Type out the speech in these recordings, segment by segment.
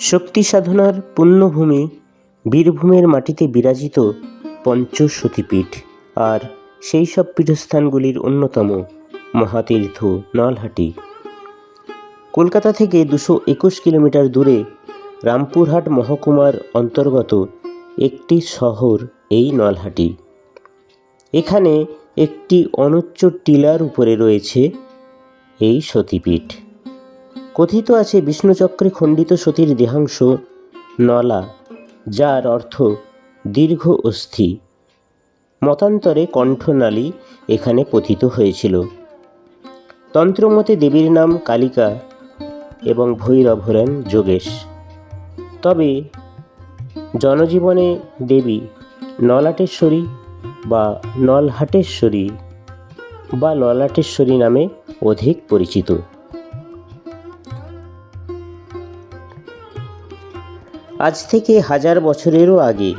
শক্তি সাধনার পুণ্যভূমি বীরভূমের মাটিতে বিরাজিত পঞ্চসতীপীঠ আর সেই সব পীঠস্থানগুলির অন্যতম মহাতীর্থ নলহাটি। কলকাতা থেকে দুশো একুশ কিলোমিটার দূরে রামপুরহাট মহকুমার অন্তর্গত একটি শহর এই নলহাটি। এখানে একটি অনুচ্চ টিলার উপরে রয়েছে এই সতীপীঠ। কথিত আছে বিষ্ণুচক্রে খণ্ডিত সতীর দেহাংশ নলা, যার অর্থ দীর্ঘ অস্থি। মতান্তরে কণ্ঠনালী এখানে পতিত হয়েছিল। তন্ত্রমতে দেবীর নাম কালিকা এবং ভৈরব হলেন যোগেশ। তবে জনজীবনে দেবী নলাটেশ্বরী বা নলহাটেশ্বরী বা ললাটেশ্বরী নামে অধিক পরিচিত। আজ থেকে হাজার বছরেরও আগে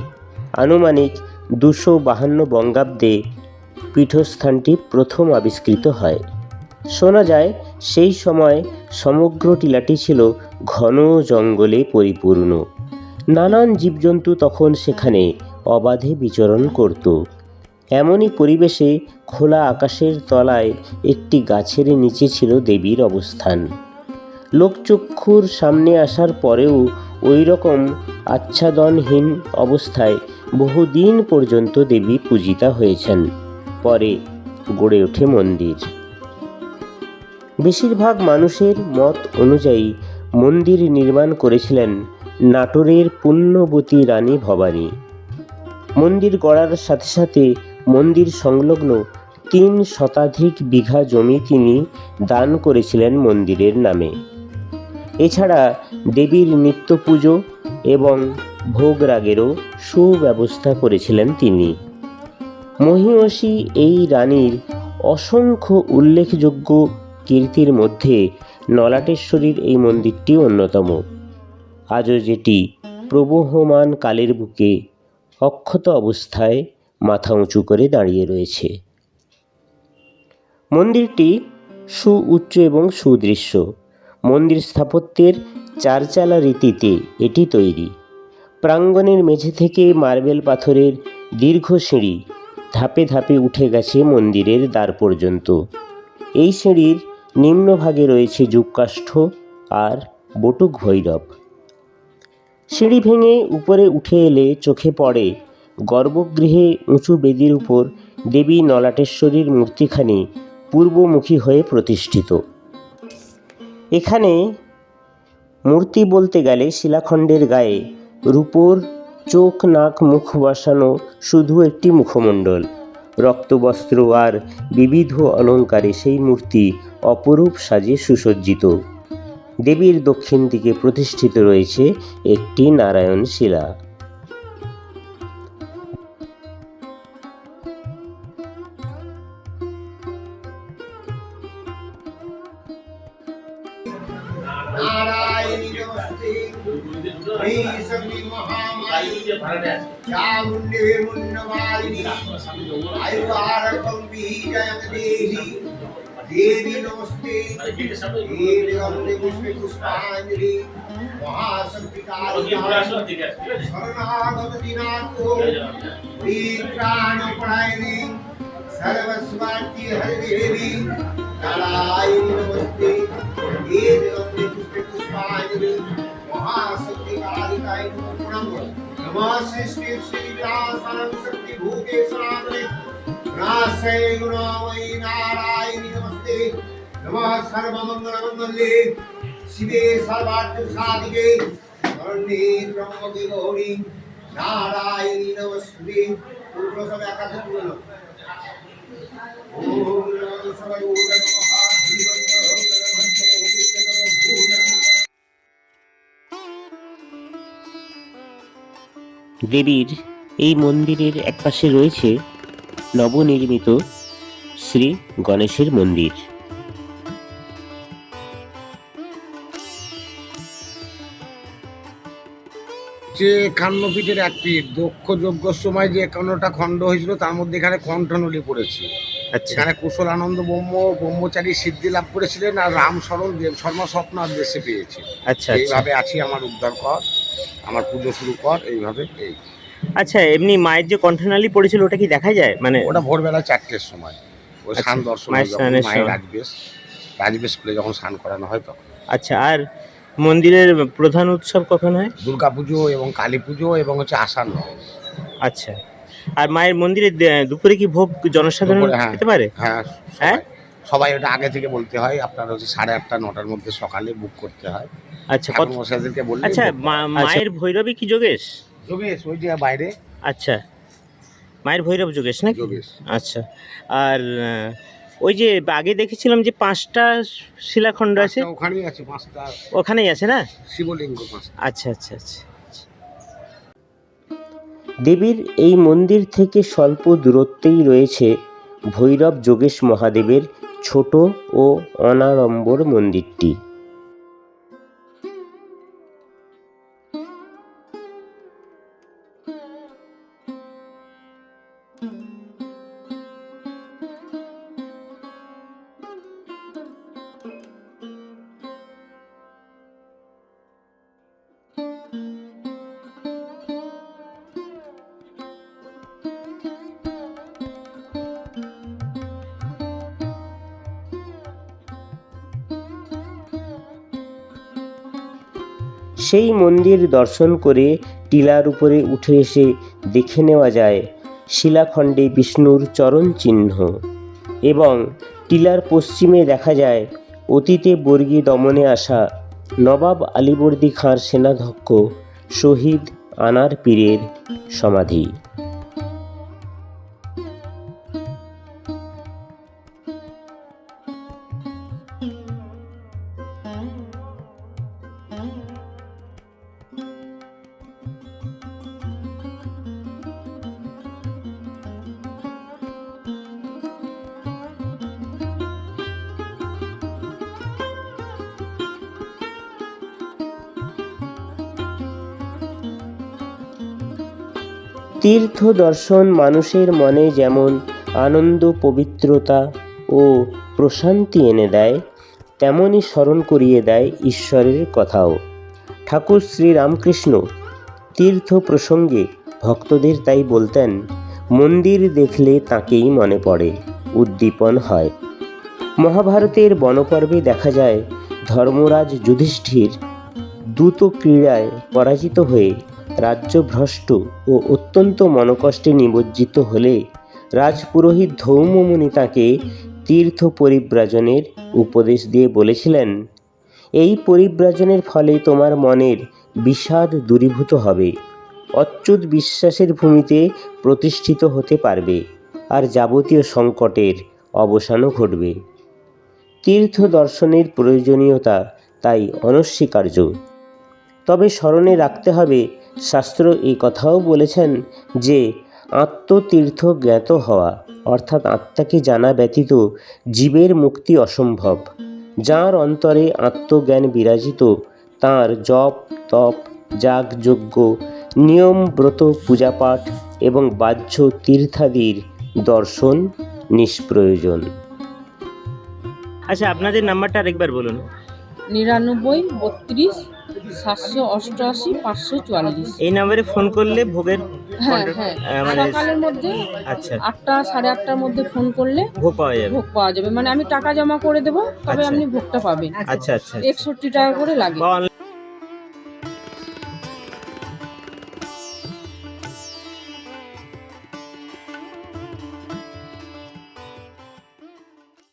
আনুমানিক দুশো বাহান্ন বঙ্গাব্দে পীঠস্থানটি প্রথম আবিষ্কৃত হয়। শোনা যায়, সেই সময় সমগ্র টিলাটি ছিল ঘন জঙ্গলে পরিপূর্ণ। নানান জীবজন্তু তখন সেখানে অবাধে বিচরণ করত। এমনই পরিবেশে খোলা আকাশের তলায় একটি গাছের নিচে ছিল দেবীর অবস্থান। লোকচক্ষুর সামনে আসার পরেও ওই রকম আচ্ছাদনহীন অবস্থায় বহুদিন পর্যন্ত দেবী পূজিতা হয়েছেন। পরে গড়ে ওঠে মন্দির। বেশিরভাগ মানুষের মত অনুযায়ী মন্দির নির্মাণ করেছিলেন নাটোরের পুণ্যবতী রানী ভবানী। মন্দির গড়ার সাথে সাথে মন্দির সংলগ্ন তিন শতাধিক বিঘা জমি তিনি দান করেছিলেন মন্দিরের নামে। এছাড়া দেবীর নিত্য পুজো এবং ভোগরাগেরও সুব্যবস্থা করেছিলেন তিনি। মহিষী এই রানীর অসংখ্য উল্লেখযোগ্য কীর্তির মধ্যে নলাটেশ্বরীর এই মন্দিরটি অন্যতম। আজও যেটি প্রবহমান কালের বুকে অক্ষত অবস্থায় মাথা উঁচু করে দাঁড়িয়ে রয়েছে। মন্দিরটি সুউচ্চ এবং সুদৃশ্য। মন্দির স্থাপত্যের চারচালা রীতিতে এটি তৈরি। প্রাঙ্গণের মেঝে থেকে মার্বেল পাথরের দীর্ঘ সিঁড়ি ধাপে ধাপে উঠে গেছে মন্দিরের দ্বার পর্যন্ত। এই সিঁড়ির নিম্নভাগে রয়েছে যুগকাষ্ঠ আর বটুক ভৈরব। সিঁড়ি ভেঙে উপরে উঠে এলে চোখে পড়ে গর্ভগৃহে উঁচু বেদির উপর দেবী নলাটেশ্বরীর মূর্তিখানি পূর্বমুখী হয়ে প্রতিষ্ঠিত। এখানে মূর্তি বলতে গেলে শিলাখণ্ডের গায়ে রূপোর চোখ, নাক, মুখ বসানো শুধু একটি মুখমণ্ডল। রক্তবস্ত্র আর বিবিধ অলঙ্কারে সেই মূর্তি অপরূপ সাজে সুসজ্জিত। দেবীর দক্ষিণ দিকে প্রতিষ্ঠিত রয়েছে একটি নারায়ণ শিলা। नारायणी नमस्ते। ऐ सगळी महामाई चामुंडे मुंडमालिनी आयु आरकम विहि जयत देहि देवी नमस्ते देवी अमृत पुष्प पुष्पांजलि महाशक्तिकारी शरणागत दिनाको प्राण पढ़ायने सर्वस्वार्थी हरि देवी नारायण नमस्ते देवी अमृत महाशक्तिकालिकाय नमः नमः सृष्टि श्रीव्यासां शक्तिभूतेश्वराग्रे रासै गुणावै नारायणि नमस्ते। नमः सर्वमङ्गलमङ्गल्ये शिवे सर्वार्थसाधिके वर्णे त्र्यम्बके गौरी नारायणी नमस्ते पूर्व सब एकादश पूर्ण ओम नमः सर्वभूत नमः जीवन भूत नमः भूत দেবীর এই মন্দিরের একপাশে রয়েছে নবনির্মিত শ্রী গণেশের মন্দির। যে ফিটের এক ফিট দক্ষ যজ্ঞর সময় যে একান্নটা খণ্ড হয়েছিল তার মধ্যে এখানে কণ্ঠনলী পড়েছে। আচ্ছা। কুশল আনন্দ ব্রহ্ম ব্রহ্মচারী সিদ্ধি লাভ করেছিলেন আর রামশরণ দেব শর্মা স্বপ্ন আর দেশে পেয়েছে। আচ্ছা আচ্ছা। এইভাবে আছি আমার উদ্ধার কর আমার পুজো শুরু কর এইভাবে এই আচ্ছা এমনি মায়ের যে কণ্ঠনালী পড়েছিল ওটা কি দেখা যায় মানে ওটা ভোরবেলা চারটের সময় ওই আচ্ছা, স্নান দর্শন মায়ের। রাজবেশ রাজবেশ খুলে যখন স্নান করানো হয় তখন আচ্ছা আর মন্দিরের প্রধান উৎসব কখন হয় দুর্গা পুজো এবং কালী পুজো এবং হচ্ছে আষাঢ়। আচ্ছা আর মায়ের মন্দিরে দুপুরে কি ভোগ জনসাধারণ হ্যাঁ। খেতে পারে হ্যাঁ হ্যাঁ? সবাই ওটা আগে থেকে বলতে হয় আপনার হচ্ছে সাড়ে আটটা নটার মধ্যে সকালে বুক করতে হয় আচ্ছা কত মশাইদেরকে বললে আচ্ছা মা- মায়ের ভৈরবী কি যোগেশ? যোগেশ ওই যে বাইরে। আচ্ছা মায়ের ভৈরব যোগেশ নাকি? যোগেশ। আচ্ছা আর ওই যে আগে দেখেছিলাম যে পাঁচটা শিলাখণ্ড আছে। ওখানেই আছে পাঁচটা ওখানেই আছে না? শিবলিঙ্গ পাঁচটা। আচ্ছা আচ্ছা আচ্ছা। দেবীর এই মন্দির থেকে স্বল্প দূরত্বেই রয়েছে ভৈরব যোগেশ মহাদেবের ছোট ও অনাড়ম্বর মন্দিরটি। সেই মন্দির দর্শন করে টিলার উপরে উঠে এসে দেখে নেওয়া যায় শিলাখণ্ডে বিষ্ণুর চরণ চিহ্ন। এবং টিলার পশ্চিমে দেখা যায় অতীতে বর্গী দমনে আসা নবাব আলীবর্দী খাঁর সেনাধ্যক্ষ শহীদ আনার পীরের সমাধি। তীর্থ দর্শন মানুষের মনে যেমন আনন্দ, পবিত্রতা ও প্রশান্তি এনে দেয় তেমনই স্মরণ করিয়ে দেয় ঈশ্বরের কথাও। ঠাকুর শ্রী রামকৃষ্ণ তীর্থ প্রসঙ্গে ভক্তদের তাই বলতেন, মন্দির দেখলে তাকেই মনে পড়ে, উদ্দীপন হয়। মহাভারতের বনপর্বে দেখা যায়, ধর্মরাজ যুধিষ্ঠির দ্রুত ক্রীড়ায় পরাজিত হয়ে রাজ্যভ্রষ্ট ও অত্যন্ত মনকষ্টে নিমজ্জিত হলে রাজপুরোহিত ধৌমমুনি তাকে তীর্থ পরিব্রাজনের উপদেশ দিয়ে বলেছিলেন, এই পরিব্রাজনের ফলে তোমার মনের বিষাদ দূরীভূত হবে। অচ্যুত বিশ্বাসের ভূমিতে প্রতিষ্ঠিত হতে পারবে আর যাবতীয় সংকটের অবসানও ঘটবে। তীর্থ দর্শনের প্রয়োজনীয়তা তাই অনস্বীকার্য। তবে স্মরণে রাখতে হবে শাস্ত্র এই কথাও বলেছেন যে আত্মতীর্থ জ্ঞাত হওয়া অর্থাৎ আত্মাকে জানা ব্যতীত জীবের মুক্তি অসম্ভব। যার অন্তরে আত্মজ্ঞান বিরাজিত তার জপ তপ যাগযজ্ঞ নিয়ম ব্রত পূজাপাঠ এবং বাহ্য তীর্থাদির দর্শন নিষ্প্রয়োজন। আচ্ছা আপনাদের নাম্বারটা আরেকবার বলুন। নিরানব্বই বত্রিশ সাতশো অষ্টআশি পাঁচশো চুয়াল্লিশ। এই নাম্বারে ফোন করলে ভোগের হ্যাঁ হ্যাঁ। মানে সকালের মধ্যে আচ্ছা। আটটা সাড়ে আটটার মধ্যে ফোন করলে ভোগ পাওয়া যাবে। ভোগ পাওয়া যাবে। মানে আমি টাকা জমা করে দেবো তবে আচ্ছা। আপনি ভোগটা পাবেন। আচ্ছা আচ্ছা। একষট্টি টাকা করে লাগে। বা অনলাইন